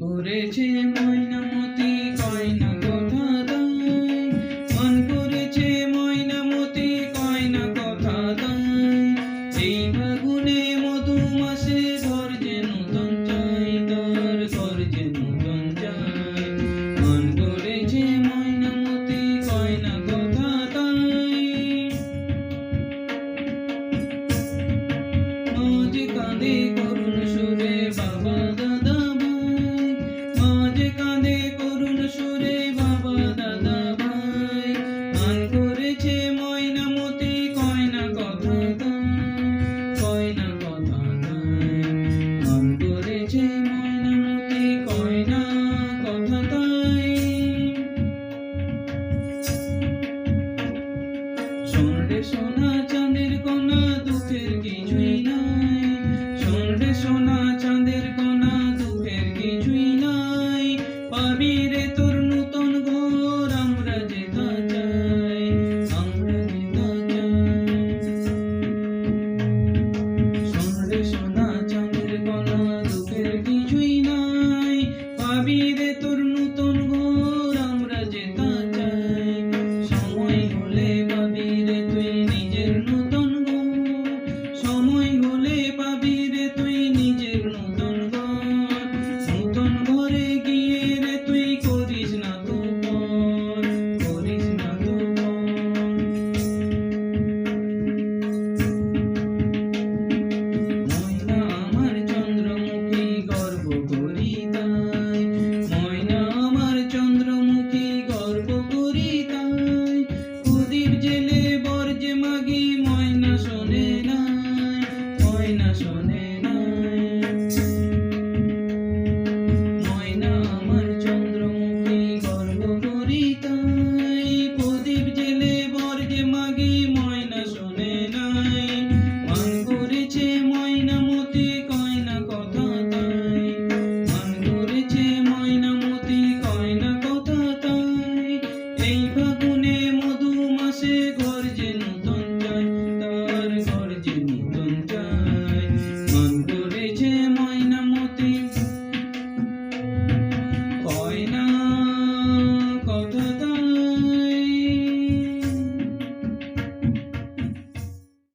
করেছে ময়নামতি কয়না কথা দাই মন করেছে ময়নামতি কয়না কথা দাই এই ফাগুনে মধু মাসে ধর যে নতুন চাই ধর ধর যে নতুন চাই মন করেছে ময়নামতি কয়না কথা দাই আজ কাঁদে to শোনে না ময়না আমার চন্দ্রমুখী গর্ব করি তাই প্রদীপ জেলে বর যে মাগি ময়না শোনে নাই মান করেছে ময়না মতি, কয় না কথা তাই। মান করেছে ময়না মতি, কয় না কথা তাই। এইবার